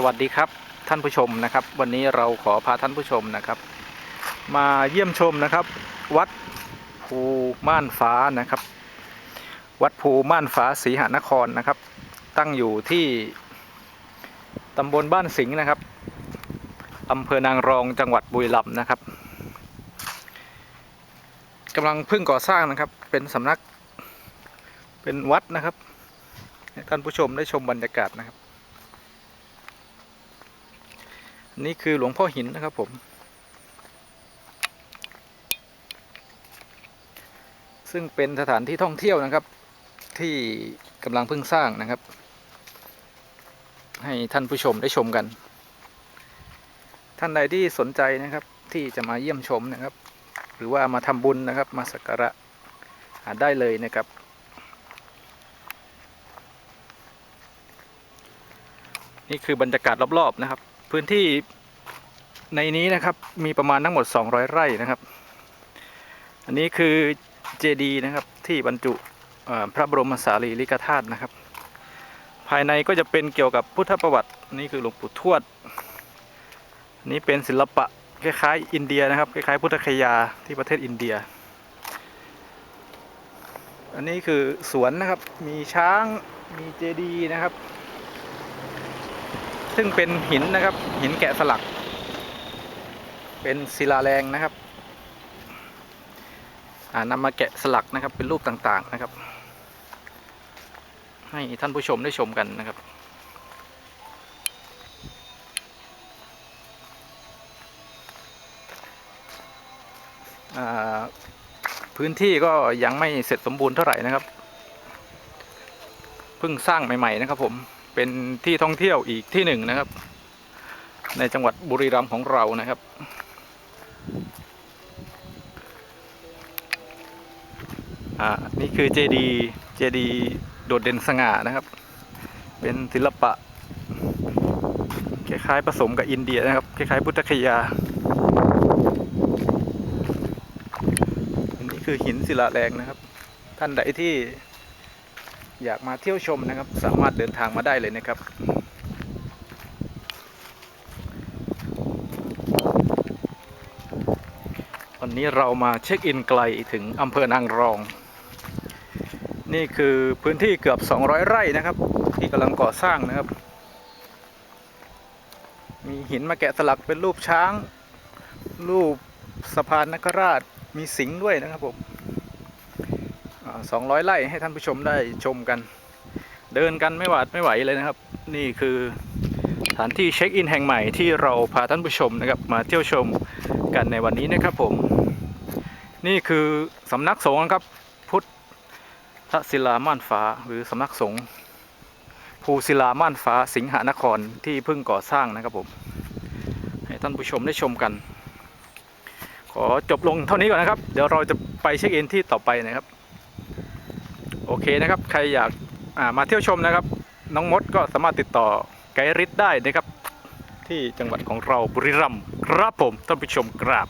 สวัสดีครับท่านผู้ชมนะครับ วันนี้เราขอพาท่านผู้ชมนะครับ มาเยี่ยมชมนะครับ วัดภูม่านฟ้านะครับ วัดภูม่านฟ้าศรีหานครนะครับ ตั้งอยู่ที่ตำบลบ้านสิงห์นะครับอำเภอนางรองจังหวัดบุรีรัมย์นะครับกำลังเพิ่งก่อสร้างนะครับ เป็นสำนักเป็นวัดนะครับท่านผู้ชมได้ชมบรรยากาศนะครับ นี่คือหลวงพ่อหินนะครับผม ซึ่งเป็นสถานที่ท่องเที่ยวนะครับ ที่กำลังเพิ่งสร้างนะครับ ให้ท่านผู้ชมได้ชมกัน ท่านใดที่สนใจนะครับ ที่จะมาเยี่ยมชมนะครับ หรือว่ามาทำบุญนะครับ มาสักการะหาได้เลยนะครับนี่คือบรรยากาศรอบ ๆ นะครับ พื้นที่ในนี้นะครับมีประมาณทั้งหมด 200 ไร่นะครับ อันนี้คือเจดีย์นะครับที่บรรจุพระบรมสารีริกธาตุนะครับ ภายในก็จะเป็นเกี่ยวกับพุทธประวัตินี่คือหลวงปู่ทวดนนี้เป็นศิลปะคล้ายๆอินเดียนะครับคล้ายๆพุทธคยาที่ประเทศอินเดีย อันนี้คือสวนนะครับมีช้างมีเจดีย์นะครับ ซึ่งเป็นหินนะครับ หินแกะสลัก เป็นศิลาแรงนะครับนำมาแกะสลักนะครับ เป็นรูปต่างๆนะครับ ให้ท่านผู้ชมได้ชมกันนะครับพื้นที่ก็ยังไม่เสร็จสมบูรณ์เท่าไหร่นะครับ เพิ่งสร้างใหม่ ๆ นะครับผม เป็นที่ท่องเที่ยวอีกที่หนึ่งนะครับ ในจังหวัดบุรีรัมย์ของเรานะครับ อ่า นี่คือเจดีเจดีโดดเด่นสง่านะครับ เป็นศิลปะคล้ายๆผสมกับอินเดียนะครับคล้ายๆพุทธคยาอันนี้คือหินศิลาแรงนะครับ ท่านใดที่ อยากมาเที่ยวชมนะครับ สามารถเดินทางมาได้เลยนะครับวันนี้เรามาเช็คอินไกลถึงอำเภอนางรอง นี่คือพื้นที่เกือบ 200 ไร่นะครับ ที่กำลังก่อสร้างนะครับ มีหินมาแกะสลักเป็นรูปช้าง รูปสะพานนคราชมีสิงห์ด้วยนะครับผม สองร้อยไร่ให้ท่านผู้ชมได้ชมกัน เดินกันไม่หวาดไม่ไหวเลยนะครับ นี่คือสถานที่เช็คอินแห่งใหม่ที่เราพาท่านผู้ชมนะครับมาเที่ยวชมกันในวันนี้นะครับผม นี่คือสำนักสงฆ์ครับพุทธศิลาม่านฟ้าหรือสำนักสงฆ์ภูศิลาม่านฟ้าสิงหานครที่เพิ่งก่อสร้างนะครับผม ให้ท่านผู้ชมได้ชมกัน ขอจบลงเท่านี้ก่อนนะครับ เดี๋ยวเราจะไปเช็คอินที่ต่อไปนะครับ โอเคนะครับ ใครอยากามาเที่ยวชมนะครับ น้องมดก็สามารถติดต่อไกด์ริดได้นะครับ ที่จังหวัดของเราบุรีรัมย์ครับผมท่านผู้ชมกราบ